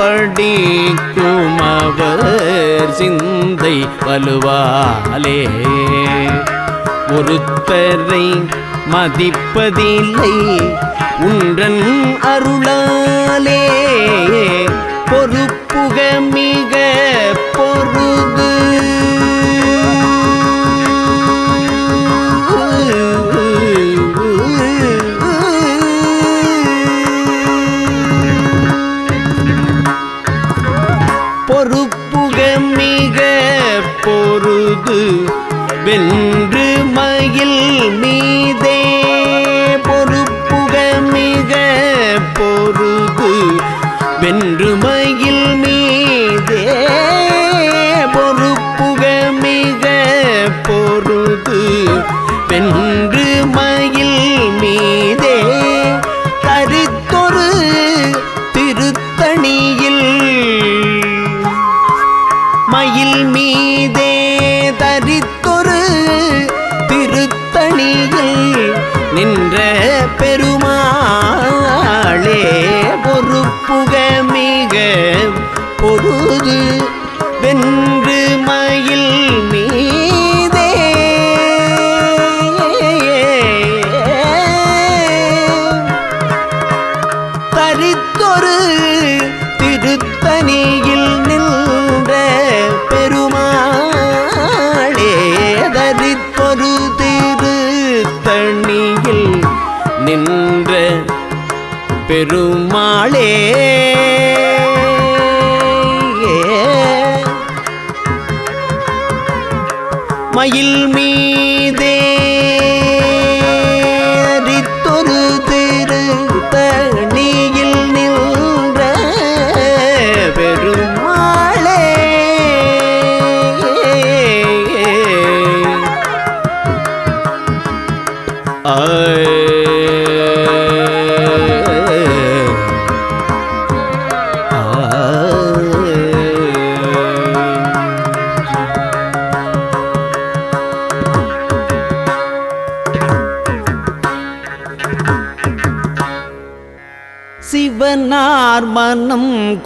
படிக்கும் அவர் சிந்தை வலுவாலே. ஒருத்தரை மதிப்பதில்லை உன்றன் அருளாலே. வென்று மயில் பெருமாளே.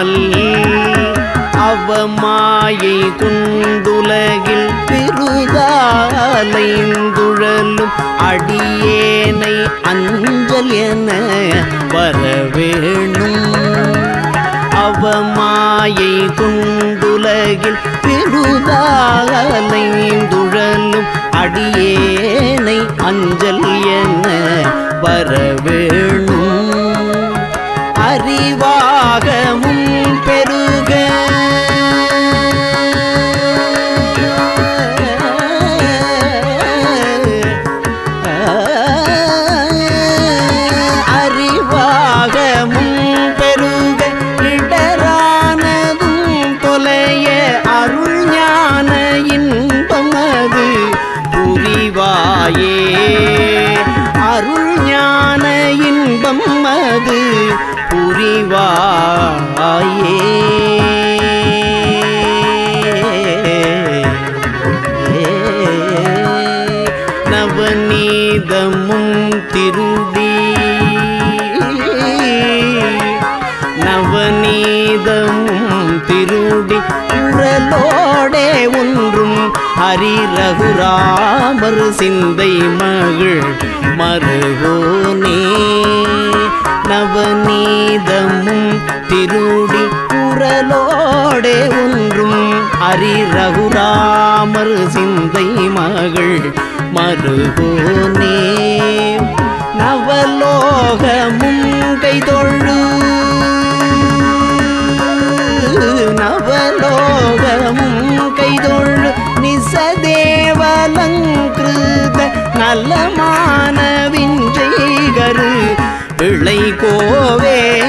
நினையாமல் அவமாயை குண்டுலகில் பெருதாலைந்துழலும் அடியேனை அஞ்சல் என வரவேணும். அவமாயை குண்டுலகில் பெருதாலைந்துழலும் அடியேனை அஞ்சல் என வரவேணும். அறிவாகமும் பெருக நவநீதமும் திருடி நவநீதமும் திருடி குரலோடே ஒன்றும் ஹரி ரகுராமர் சிந்தை மகள் மருகோனே நவநீதமும் திருடி குரலோடே ஒன்றும் ஹரி ரகுராமர் சிந்தை மகள் மருகோனே நவலோகமும் கைதொழு. நவலோகமும் கைதொழு. நிசதேவலங்கிருத நலமானவின் விஞ்சைகரு பிழை கோவே.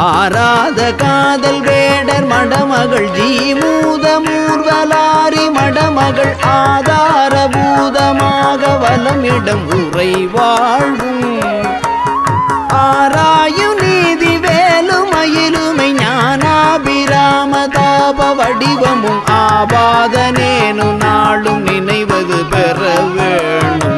ஆராத காதல் வேடர் மடமகள் ஜீமூதமூர்வலாரி மடமகள் ஆதார பூதமாக வலமிடம் உரை வாழ்வும். ஆராயு நீதி வேலுமயிலுமை ஞானாபிராம தாப வடிவமும் ஆபாதனேனு நாளும் நினைவது பெற வேணும்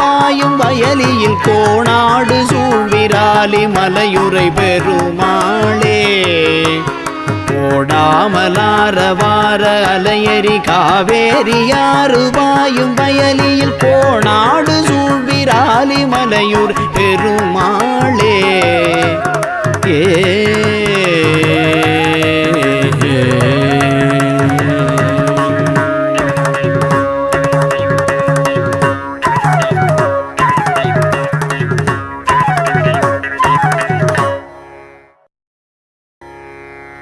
பாயும் வயலியில் கோணாடு சூழ்விராலி மலையுரை பெருமாளே. கோடாமலாரவார அலையரி காவேரியாறு பாயும் வயலியில் கோணாடு சூழ்விராலி மலையூர் பெருமாளே. ஏ.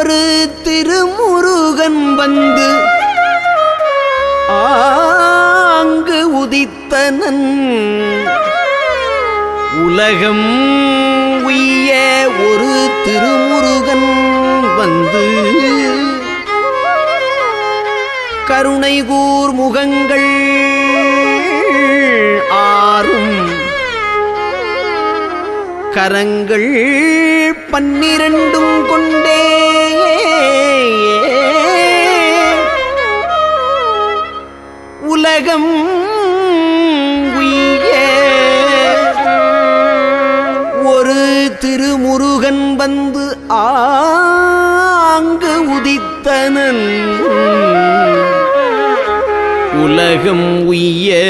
ஒரு திருமுருகன் வந்து ஆங்கு உதித்தனன். உலகம் உய்ய ஒரு திருமுருகன் வந்து கருணை கூர் முகங்கள் ஆறும். கரங்கள் பன்னிரண்டும் கொண்டே. உலகம் உய்ய. ஒரு திருமுருகன் வந்து ஆங்கு உதித்தனன். உலகம் உய்ய.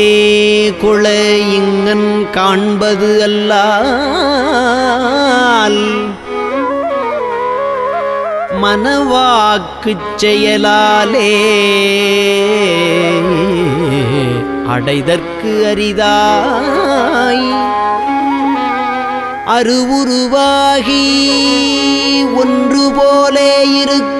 மாலே குள இங்கன் காண்பது அல்லால் மனவாக்குச் செயலாலே அடைதற்கு அரிதாய். அருவுருவாகி ஒன்று போலே இருக்கும்